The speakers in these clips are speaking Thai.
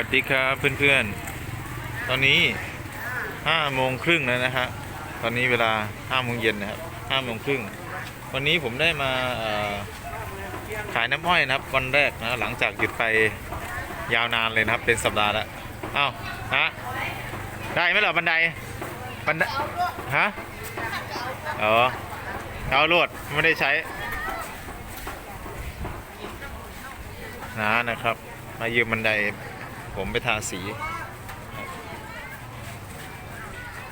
วัสดีครับเพื่อนๆ ตอนนี้ห้าโมงครึ่งแล้วนะฮะ ตอนนี้เวลาห้าโมงเย็นนะครับห้าโมงครึ่ง วันนี้ผมได้มาขายน้ำอ้อยนะครับวันแรกนะหลังจากหยุดไปยาวนานเลยนะครับ เป็นสัปดาห์แล้วอ้าวฮะได้ไหมเหรอบันไดบันไดฮะอ๋อเอาลวดไม่ได้ใช้นะนะครับ มายืมบันได ผมไปทาสี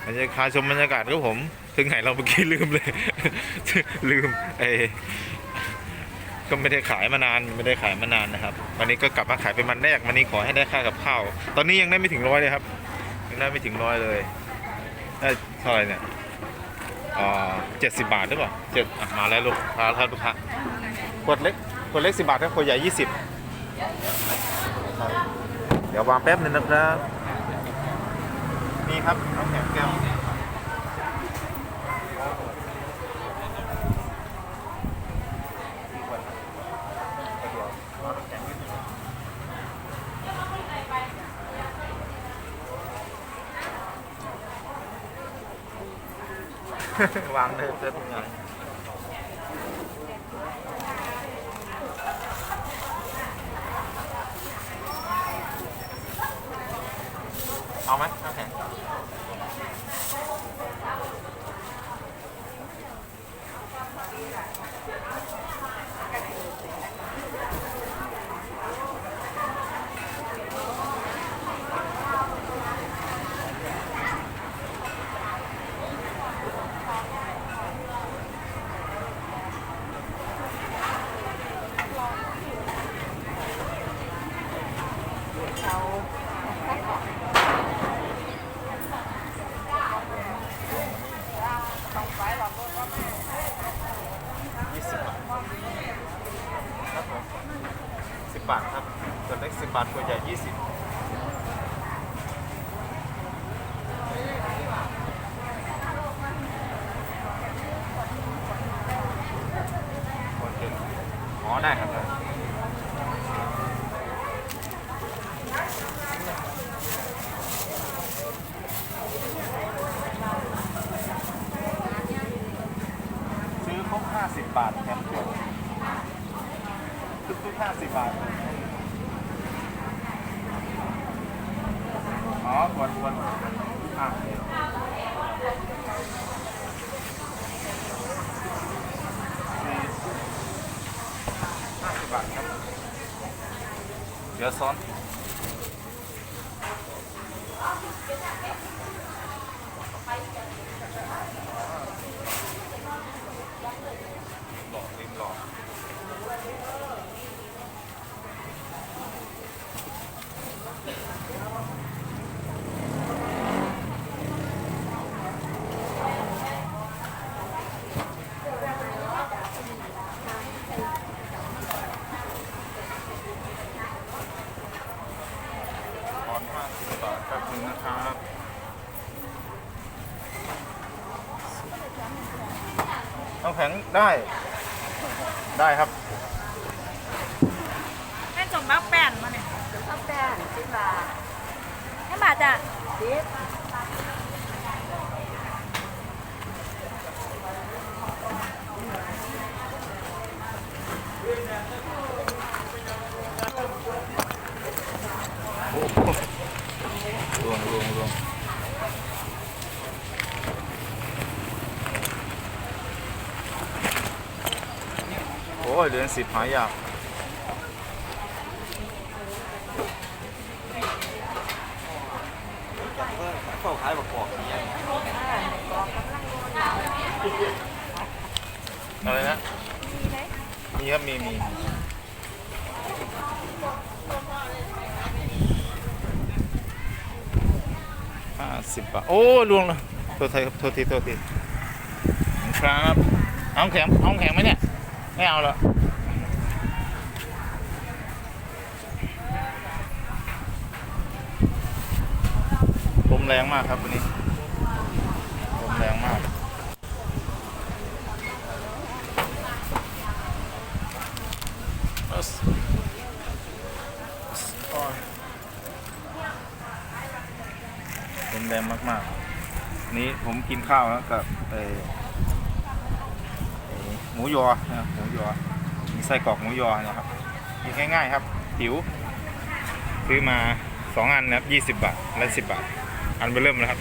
บรรยากาศชมบรรยากาศก็ผม ถึงไหนเราเมื่อกี้ลืมเลย ลืมไอ้ก็ไม่ได้ขายมานานไม่ได้ขายมานานนะครับ วันนี้ก็กลับมาขายเป็นวันแรกวันนี้ขอให้ได้ค่ากับข้าวตอนนี้ยังได้ไม่ถึงร้อยเลยครับยังได้ไม่ถึงร้อยเลยได้เท่าไหร่เนี่ยอ่าเจ็ดสิบบาทหรือเปล่าเจ็ดมาแล้วลูกค้าท่านลูกค้าขวดเล็กขวดเล็กสิบบาทถ้าขวดใหญ่ยี่สิบ ดี๋ยววางแป๊บนึงนะครับนี่ครับน้ำแข็งแก้ววางเลยเซ็ตงานเอาไหมน้ำแข็งยี่สิบบาทครับผมสิบบาทครับส่วนเล็กสิ บาทตัวใหญ่ยี่สิบคนเก่งอ๋อได้ครับซื้อครบห้าสิบบาทแถมขวดทุกๆห้าสิบบาท อ๋อขวดขวดอะสี่ห้าสิบบาทครับเดี๋ยวซ้อนหลอกริมหลอกตอนห้าสิบบาทครับคุณนะครับ น้ำแข็งได้ ได้ครับแม่จมบักแป้นมาเนี่ย ข้าวแป้งสิบบาทให้บาทจ้ะ สิบ โอ้โหรวงรวงรวงโอ้ยเหรียญสิบหายากเข้าขายบอกบอกเนี่ยอะไรนะ มีครับ มี มีห้าสิบบาท โอ้ลวงเลยโทษทีครับโทษทีโทษทีครับเอาแข็งเอาแข็งไหมเนี่ย ไม่เอาแล้วลมแรงมากครับวันนี้ลมแรงมาก Us. Us. Oh. รงมากๆ นี้ผมกินข้าวแล้วกับเอ่อเอ่อ หมูยอนะหมูยอ มีไส้กรอกหมูยอนะครับกินง่ายๆครับหิว ซื้อมาสองอันนะครับยี่สิบบาท และสิบบาท อันไปเริ่มนะครับ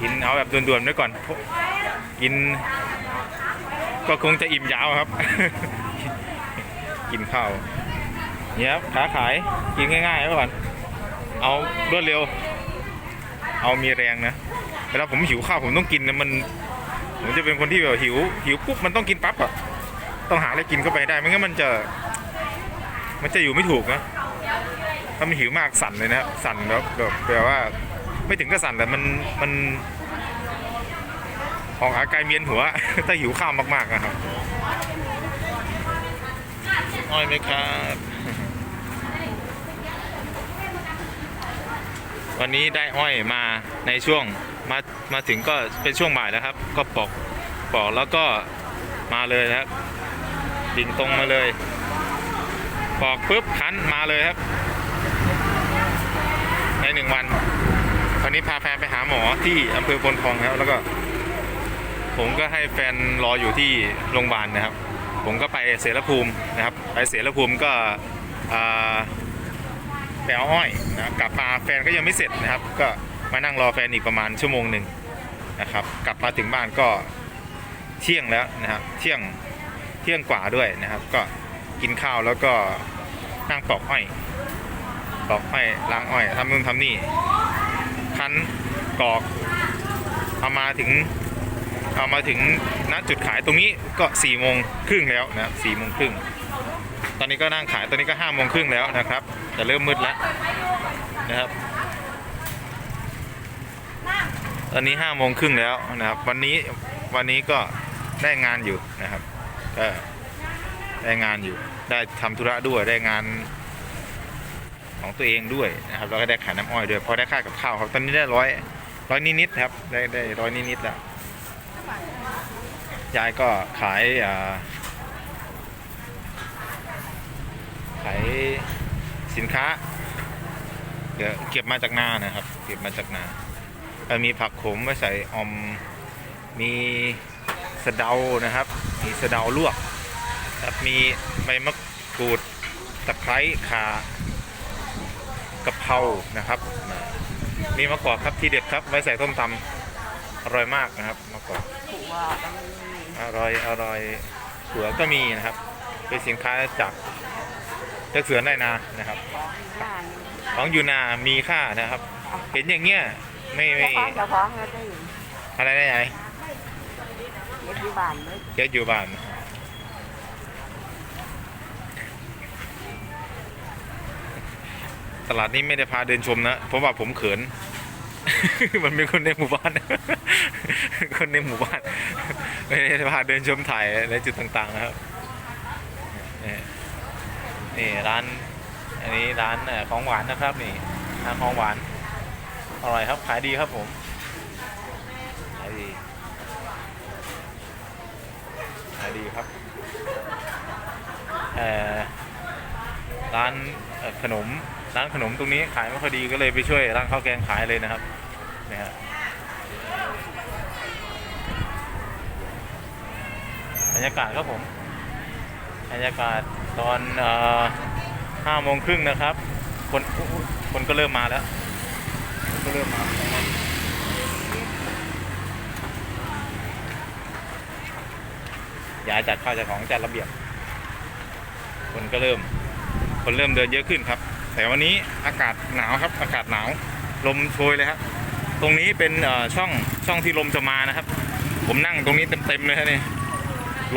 กินเอาแบบด่วนๆไว้ก่อน กิน ก็คงจะอิ่มยาวครับ กินข้าวเนี่ยครับขาขายกินง่ายๆไว้ก่อน เอารวดเร็ว เอามีแรงนะ เวลาผมหิวข้าวผมต้องกินนะมัน ผมจะเป็นคนที่แบบหิว หิวปุ๊บมันต้องกินปั๊บอะต้องหาอะไรกินเข้าไปได้ไม่งั้นมันจะ มันจะอยู่ไม่ถูกนะถ้ามันหิวมากสั่นเลยนะสั่นแบบแบบแบบว่า ไม่ถึงกับสั่นแต่มันมันออกอาการเวียนหัว ถ้าหิวข้าวมากๆนะครับอ้อยไหมครับวันนี้ได้อ้อยมาในช่วง มามาถึงก็เป็นช่วงบ่ายแล้วครับ ก็ปอกปอกแล้วก็มาเลยนะครับดิ่งตรงมาเลย ปอกปุ๊บคั้นมาเลยครับ ในหนึ่งวันวันนี้พาแฟนไปหาหมอที่อำเภอพลทองครับ แล้วก็ ผมก็ให้แฟนรออยู่ที่โรงพยาบาลนะครับ ผมก็ไปเสรภูมินะครับ ไปเสรภูมิก็อ่าไปเอาอ้อยนะกลับมาแฟนก็ยังไม่เสร็จนะครับ ก็ มานั่งรอแฟนอีกประมาณชั่วโมงหนึ่งนะครับ กลับมาถึงบ้านก็เที่ยงแล้วนะครับ เที่ยงเที่ยงกว่าด้วยนะครับ ก็กินข้าวแล้วก็นั่งปอกอ้อยปอกอ้อยล้างอ้อยทำนู่นทำนี่คั้นกอกเอามาถึงเอามาถึงณจุดขายตรงนี้ก็สี่โมงครึ่งแล้วนะครับสี่โมงครึ่งตอนนี้ก็นั่งขายตอนนี้ก็ห้าโมงครึ่งแล้วนะครับจะเริ่มมืดแล้วนะครับ ตอนนี้ห้าโมงครึ่งแล้วนะครับ วันนี้วันนี้ก็ได้งานอยู่นะครับก็ได้งานอยู่ ได้ทำธุระด้วยได้งานของตัวเองด้วยนะครับแล้วก็ได้ขายน้ำอ้อยด้วยพอได้ค่ากับข้าวครับตอนนี้ได้ร้อยร้อยนิดๆครับ ได้ได้ร้อยนิดๆแล้วยายก็ขายอ่าขายสินค้า เดี๋ยวเก็บมาจากนานะครับ เก็บมาจากนา มีผักขมไว้ใส่ออมมีสะเดานะครับ มีสะเดาลวกครับมีใบมะกรูดตะไคร้ข่ากะเพรานะครับอ่ามีมะกอกครับที่เด็ดครับไว้ใส่ต้มตำอร่อยมากนะครับมะกอกผัวมันมีอร่อยอร่อยเขือก็มีนะครับ เป็นสินค้าจากจากเสือได้นานะครับบ้านของยูนามีค่านะครับ เห็นอย่างเงี้ย ไม่เจ้าไม่ของเจ้าของก็ได้อะไรได้ไหนเย็ดอยู่บ้านเลยเยอะอยู่บ้านตลาดนี้ไม่ได้พาเดินชมนะ เพราะว่าผมเขิน มันเป็นคนในหมู่บ้าน คนในหมู่บ้าน ไม่ได้พาเดินชมถ่ายในจุดต่างๆนะครับ นี่นี่ร้าน อันนี้ร้านเอ่อของหวานนะครับนี่ร้านของหวาน อร่อยครับ ขายดีครับผม ขายดี ขายดีครับเอ่อร้านขนม ร้านขนมตรงนี้ขายไม่ค่อยดีก็เลยไปช่วยร้านข้าวแกงขายเลยนะครับนี่ฮะบรรยากาศครับผมบรรยากาศตอนห้าโมงครึ่งนะครับ คนคนก็เริ่มมาแล้ว ก็เริ่มมานะครับยายจัดข้าวจัดของจัดระเบียบ คนก็เริ่ม คนเริ่มเดินเยอะขึ้นครับ แต่วันนี้อากาศหนาวครับ อากาศหนาว ลมโชยเลยครับ ตรงนี้เป็นช่องช่องที่ลมจะมานะครับ ผมนั่งตรงนี้เต็มๆเลยครับนี่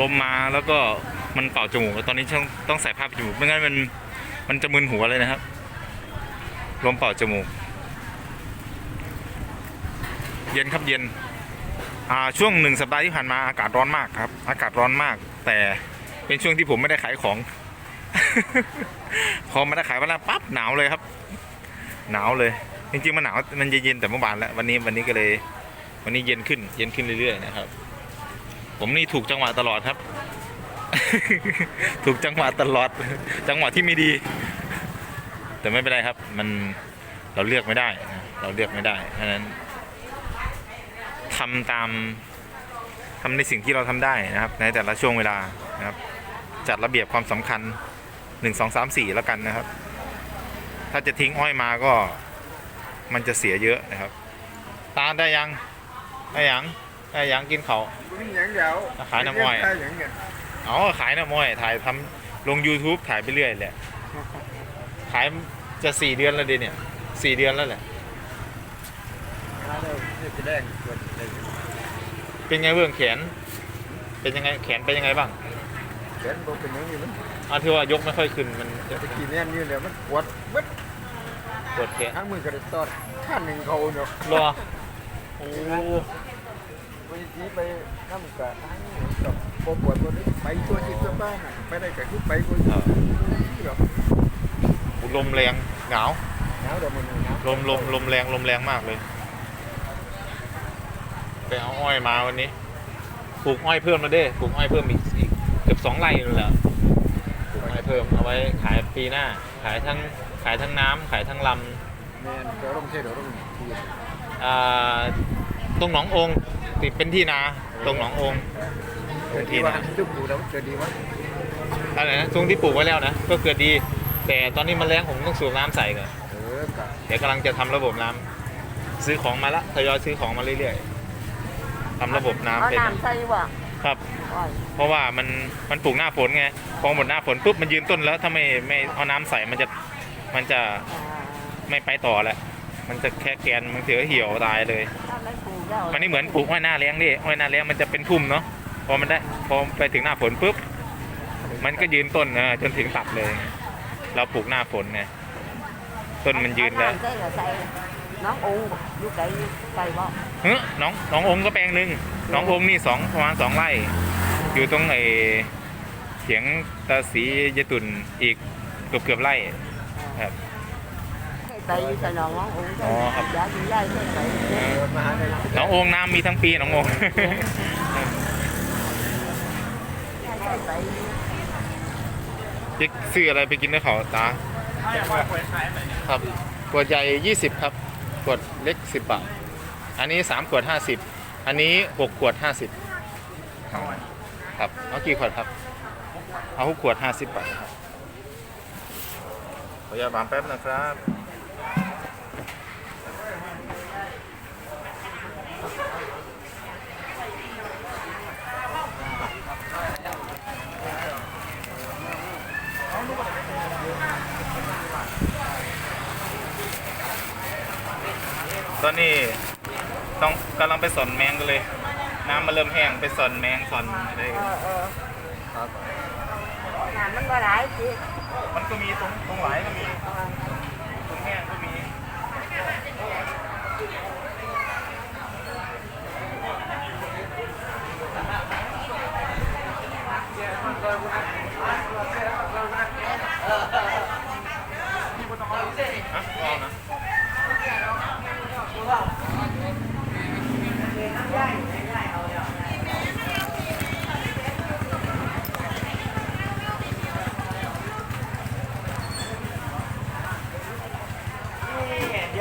ลมมาแล้วก็มันเป่าจมูกตอนนี้ช่องต้องใส่ผ้าปิดจมูกไม่งั้นมันมันจะมึนหัวเลยนะครับ ลมเป่าจมูก เย็นครับเย็นช่วงหนึ่งสัปดาห์ที่ผ่านมาอากาศร้อนมากครับ อากาศร้อนมาก แต่เป็นช่วงที่ผมไม่ได้ขายของ พอม่ได้ขายวันละปั๊บหนาวเลยครับ หนาวเลย จริงๆมันหนาวมันเย็นๆแต่เมื่อวานแล้ววันนี้วันนี้ก็เลย วันนี้เย็นขึ้น เย็นขึ้นเรื่อยๆนะครับ ผมนี่ถูกจังหวะตลอดครับ ถูกจังหวะตลอด จังหวะที่ไม่ดี แต่ไม่เป็นไรครับ มันเราเลือกไม่ได้ เราเลือกไม่ได้เพราะนั้น ทำตามทำในสิ่งที่เราทำได้นะครับ ในแต่ละช่วงเวลานะครับ จัดระเบียบความสำคัญหนึ่งสองสามสี่แล้วกันนะครับ ถ้าจะทิ้งอ้อยมาก็มันจะเสียเยอะนะครับ ตาได้ยังได้ยังได้ยังกินเขาวมีอย่างเดียวขายน้ำอ้อยได้อย่างเดียวเอาขายน้ำอ้อยถ่ายทำลง YouTube ถ่ายไปเรื่อยแหละขายจะสี่เดือนแล้วดิเนี่ยสี่เดือนแล้วแหละ เราได้จะแดงตัวได้เป็นไงเบื้องแขน เป็นยังไงแขนเป็นยังไงบ้างแขนบ่เป็นอย่างนี้มันเอาที่ว่ายกไม่ค่อยขึ้นมันจะตะกี้แน่นนี่เดี๋ยวมันปวดเบิดปวดแขนทั้งมือก็ได้ตอดข้างหนึ่งเขาเนาะรอโอ้ไปทีไปน้ำกะทั้งกับปวดปวดตัวนี้ไปตัวจิตตัวบ้านน่ะไปได้ก็คือไปตัวจิตที่แบบลมแรงหนาวหนาวเดี๋ยวมันหนาวลมลมลมแรงลมแรงมากเลย ไปเอาอ้อยมาวันนี้ปลูกอ้อยเพิ่มมาเด้ปลูกอ้อยเพิ่มอีกอีกเกือบสองไร่เลยแหละปลูกอ้อยเพิ่มเอาไว้ขายปีหน้า ขายทั้งขายทั้งน้ำขายทั้งลำ แม่นเดี๋ยวต้องเทเดี๋ยวต้องทีอ่าตรงหนององค์ติดเป็นที่นาตรงหนององค์เกิดดีว่าจุ๊บดูแล้วเกิดดีว่าอะไรนะตรงที่ปลูกไว้แล้วนะ ก็เกิดดี แต่ตอนนี้มันแรงผมต้องสูบน้ำใส่ก่อนเออกะเดี๋ยวกำลังจะทำระบบน้ำซื้อของมาละทยอยซื้อของมาเรื่อยๆ ทำระบบน้ำเอาเป็น น้ำใส่ว่ะครับอ้อยเพราะว่ามันมันปลูกหน้าฝนไงพอหมดหน้าฝนปุ๊บมันยืนต้นแล้วถ้าไม่ไม่เอาน้ำใส่มันจะมันจะอ่าไม่ไปต่อแล้วมันจะแค่แกนมันเสียเหี่ยวตายเลย ถ้าไม่ปลูกแล้วมันนี่เหมือนปลูกอ้อยหน้าเลี้ยงดิอ้อยหน้าเลี้ยงมันจะเป็นพุ่มเนาะพอมันได้พอไปถึงหน้าฝนปุ๊บมันก็ยืนต้นเออจนถึงตัดเลย เราปลูกหน้าฝนไงต้นมันยืนแล้ว เอาำใส่ก็ใส่ น้องอูอยู่ไกลไกลบ่เฮ้ยน้องน้ององค์ก็แปลงหนึ่งน้ององค์นี่สองประมาณสองไร่ อยู่ตรงไอ้เถียงตาสียายตุนอีกเกือบเกือบไร่ครับให้ไปอยู่กับน้องน้องอูอ๋อครับยายอยู่ยายให้ไปเออมาหาได้น้ององค์น้ำมีทั้งปีน้ององค์ให้ไปจะซื้ออะไรไปกินด้วยเขาตาครับขวดใหญ่ยี่สิบครับ ขวดเล็กสิบบาท อันนี้สามขวดห้าสิบอันนี้หกขวดห้าสิบครับ เอากี่ขวดครับ เอาหกขวดห้าสิบบาทครับขออนุญาตบามแป๊บนะครับ อนนี้ต้องกำลังไปสอนแมงกันเลย น้ำมันเริ่มแห้งไปสอนแมงสอนอะไรเออเออครับน้ำมันก็หลายสิมันก็มีตรงตรงหลายก็มีตรงแห้งก็มี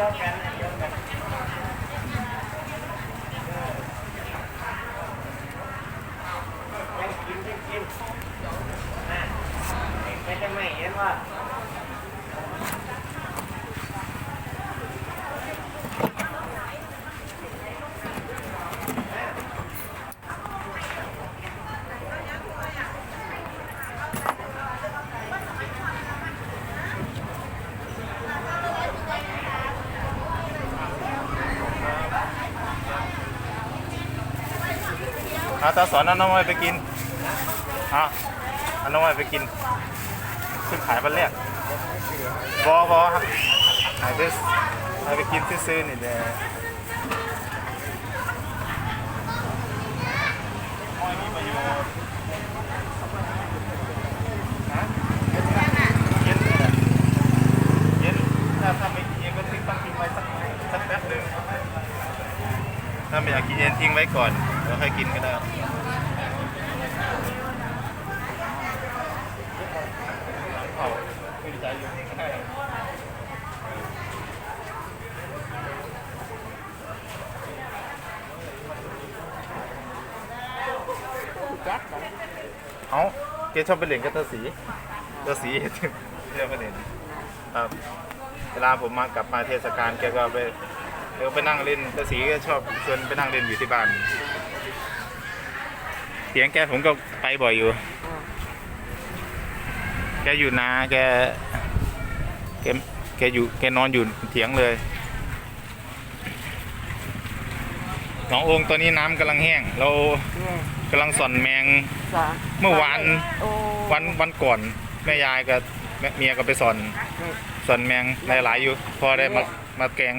up and อาตาสอนเอาน้องไว้ไปกินอะเอาน้องไว้ไปกินขึ้นขายวันแรกบอบอครับหายไปหายไปกินซื้อๆนี่แหละฮะเย็นเนี่ยเย็นถ้าถ้าไม่กินเย็นก็ทิ้งไว้สักสักแป๊บหนึ่งถ้าไม่อยากกินเย็นทิ้งไว้ก่อน แล้วค่อยกินก็ได้เอาเกชอบไปเล่นกับเธอสีเธอสีเรียกไปเล่นครัเวลาผมมากลับมาเทศกาลแกก็ไปเออไปนั่งเล่นเธอสีก็ชอบชวนไปนั่งเล่นอยู่ที่บ้าน เถียงแกผมก็ไปบ่อยอยู่ แกอยู่นาแกแกแกอยู่แกนอนอยู่เถียงเลยหนองโองตอนนี้น้ำกำลังแห้ง เราเนี่ยกำลังส่อนแมงสาเมื่อวานโอ้วันวันก่อน แม่ยายกับแม่เมียก็ไปสอนเนี่ยสอนแมงหลายๆอยู่ พอได้มามาแกง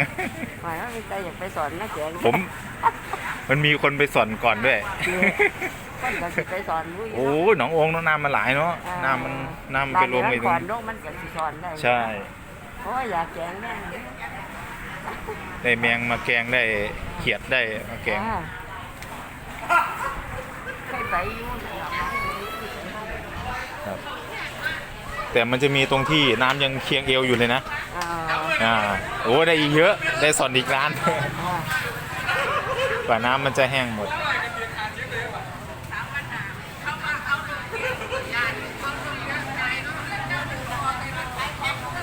หมายว่ามีใจอยากไปสอนนักแกงผม มันมีคนไปสอนก่อนด้วย คนก็สิไปสอนรู้อยู่โอ้หนองโองน้ำมันหลายเนาะน้ำมันน้ำมันไปรวมไปไปตรก่องนลงมันก็สิสอนได้ใช่เพราะว่าอยากแกงแม่งได้แมงมาแกงได้เขียดได้มาแกงอ่าเคยไปอยู่หนองน้ำครับ แต่มันจะมีตรงที่น้ำยังเคียงเอวอยู่เลยนะอ่าอ่าโอ้ได้อีกเยอะได้สอนอีกร้าน อ่ากว่าน้ำมันจะแห้งหมด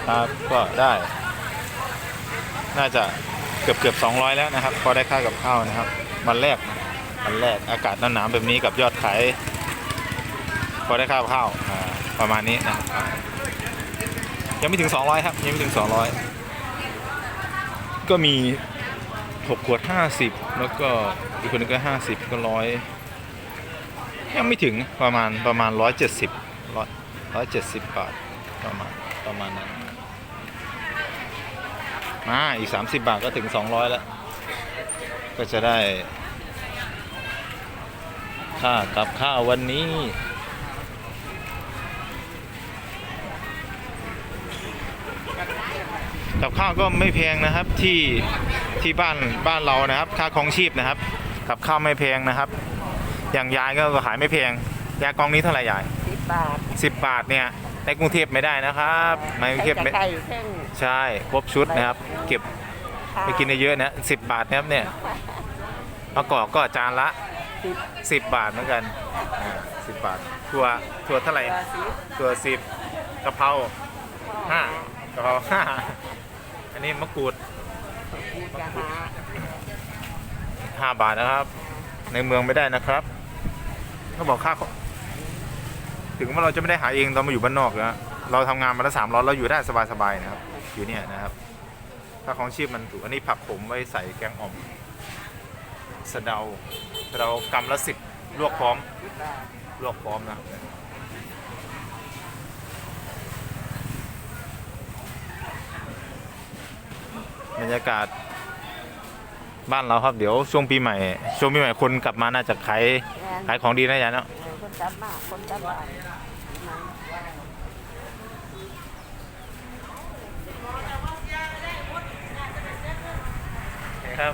ครับก็ได้ น่าจะเกือบเกือบสองร้อยแล้วนะครับ พอได้ค่ากับข้าวนะครับวันแรกนะวันแรกอากาศหนาวๆแบบนี้กับยอดขายพอได้ค่ากับข้าวประมาณนี้นะยังไม่ถึง 200 ครับ ยังไม่ถึง 200 ก็มี 6 ขวด 50 แล้วก็อีกคนนึงก็ 50 ก็ร้อยยังไม่ถึงประมาณประมาณ 170 170 บาทประมาณประมาณนั้น มาอีก 30 บาทก็ถึง 200 แล้ว ก็จะได้ ค่ากับข้าววันนี้ กับข้าวก็ไม่แพงนะครับที่ที่บ้านบ้านเรานะครับ ค่าครองชีพนะครับ กับข้าวไม่แพงนะครับ อย่างยายก็ขายไม่แพงยากองนี้เท่าไหร่ยายสิบบาทสิบบาทเนี่ย ในกรุงเทพไม่ได้นะครับในกรุงเทพใส่ไม่ไข่แท่งใช่ครบชุดนะครับ เก็บไปกินได้เยอะนะสิบบาทนะครับเนี่ยมะกอกก็จานละสิบสิบบาทเหมือนกันสิบบาทถั่วถั่วเท่าไหร่ตัวสิบถั่วสิบกะเพราห้ากะเพราห้าอันนี้มะกรูดกูจะหาห้าบาทนะครับ ในเมืองไม่ได้นะครับเขาบอกค่า ถึงว่าเราจะไม่ได้หาเองเรามาอยู่บ้านนอกนะเราทำงานมาแล้วสามร้อยเราอยู่ได้สบายๆนะครับ อยู่เนี่ยนะครับค่าของชีพมันถูกอันนี้ผักผมไว้ใส่แกงอ่อมสะเดาสะเดากำละสิบลวกพร้อมสิบบาทลวกพร้อมนะครับบรรยากาศบ้านเราครับเดี๋ยวช่วงปีใหม่ ช่วงปีใหม่คนกลับมาน่าจะขายแม่นขายของดีนะยายเนาะเออคน จับมากคนจับาครับ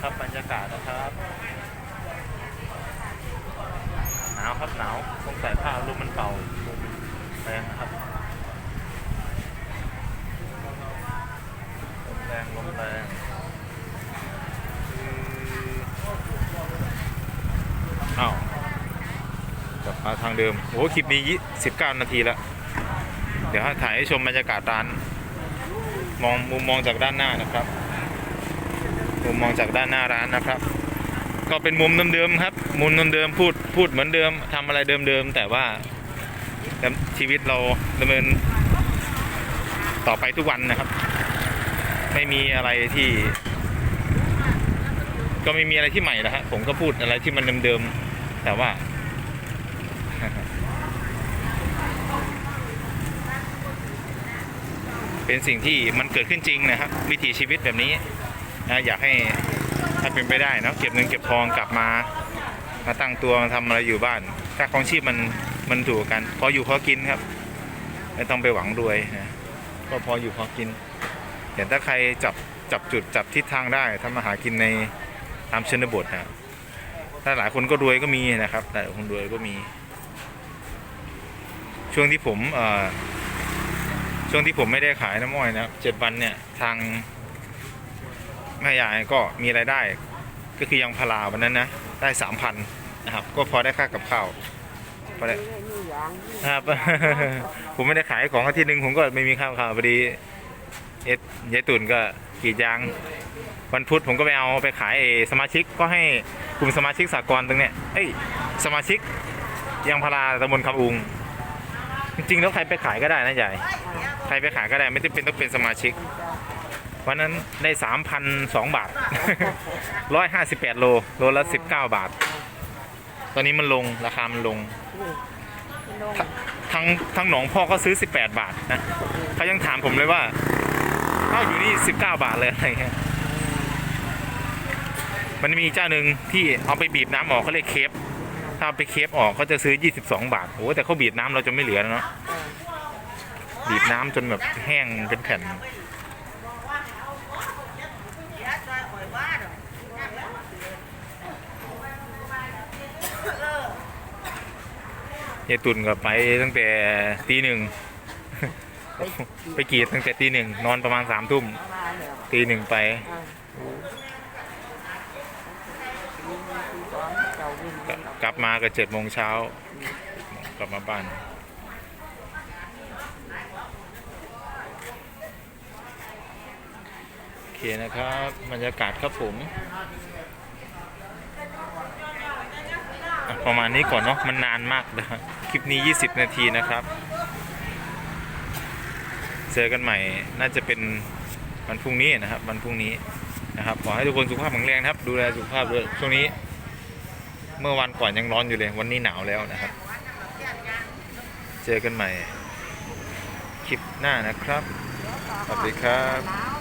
ครับบรรยากาศนะครับหนาวครับหนาวสงสัยผ้าลมมันเป่าแรงนะครับลมแรงลมแรงอ้าวกลับมาทางเดิมโอ้คลิปนี้ยี่สิบเก้านาทีแล้วเดี๋ยวถ่ายให้ชมบรรยากาศร้าน มองมุมมองจากด้านหน้านะครับ มุมมองจากด้านหน้าร้านนะครับ ก็เป็นมุมเดิมๆครับ มุมเดิมๆพูดพูดเหมือนเดิมทำอะไรเดิมๆแต่ว่าชีวิตเราดำเนินต่อไปทุกวันนะครับ ไม่มีอะไรที่ ก็ไม่มีอะไรที่ใหม่แล้วฮะผมก็พูดอะไรที่มันเดิมๆแต่ว่า เป็นสิ่งที่มันเกิดขึ้นจริงนะครับวิถีชีวิตแบบนี้นะอยากให้ถ้าเป็นไปได้นะเก็บเงินเก็บทองกลับมา มาตั้งตัวมาทำอะไรอยู่บ้านค่าครองชีพมันมันถูกกัน พออยู่พอกินครับ ไม่ต้องไปหวังรวยนะก็พออยู่พอกิน แต่ถ้าใครจับจับจุดจับทิศทางได้ทำมาหากินในตามชนบทนะถ้าหลายคนก็รวยก็มีนะครับหลายคนรวยก็มี ช่วงที่ผมเอ่อช่วงช่วงที่ผมไม่ได้ขายน้ำอ้อยนะครับเจ็ดวันเนี่ยทางแม่ยายก็มีรายได้ก็คือยังพาราวันนั้นนะได้สามพันนะครับ ก็พอได้ค่ากับข้าวพอได้นี่อย่างนี้ครับผมไม่ได้ขายของอาทิตย์หนึ่งผมก็ไม่มีข้าวข่าวพอดี เอ็ดยายตุ่นก็กรีดยาง วันพุธผมก็ไปเอาไปขายเอสมาชิกก็ให้กลุ่มสมาชิกสากลตรงเนี้ยเอ้ยสมาชิกยางพาราตำบลคำอุง จริงๆแล้วใครไปขายก็ได้นะยายใครไปขายก็ได้ไม่จำเป็นต้องเป็นสมาชิก วันนั้นได้สามพันสองบาทร้อยห้าสิบแปดโลโลละสิบเก้าบาท ตอนนี้มันลงราคามันลงลงทั้งทั้งหนองพ่อก็ซื้อ 18 บาทนะเขายังถามผมเลยว่า เอ้าอยู่นี่19บาทเลยอะไรเงี้ยมันมีเจ้าหนึ่งที่เอาไปบีบน้ำออกเขาเรียกเคฟถ้าไปเคฟออกเขาจะซื้อ22บาทโอ้แต่เขาบีบน้ำเราจะไม่เหลือแล้วเนาะบีบน้ำจนแบบแห้งเป็นแผ่นยายตุ่นก็ไปตั้งแต่ตีหนึ่ง ไปกรีดตั้งแต่ตีหนึ่งนอนประมาณสามทุ่มตีหนึ่งไปกลับมาก็เจ็ดโมงเช้ากลับมาบ้านโอเคนะครับบรรยากาศครับผม ประมาณนี้ก่อนเนาะมันนานมากนะครับคลิปนี้ 20 นาทีนะครับ เจอกันใหม่ น่าจะเป็นวันพรุ่งนี้นะครับ วันพรุ่งนี้นะครับ ขอให้ทุกคนสุขภาพแข็งแรงครับ ดูแลสุขภาพด้วยช่วงนี้ เมื่อวันก่อนยังร้อนอยู่เลย วันนี้หนาวแล้วนะครับ เจอกันใหม่ คลิปหน้านะครับ สวัสดีครับ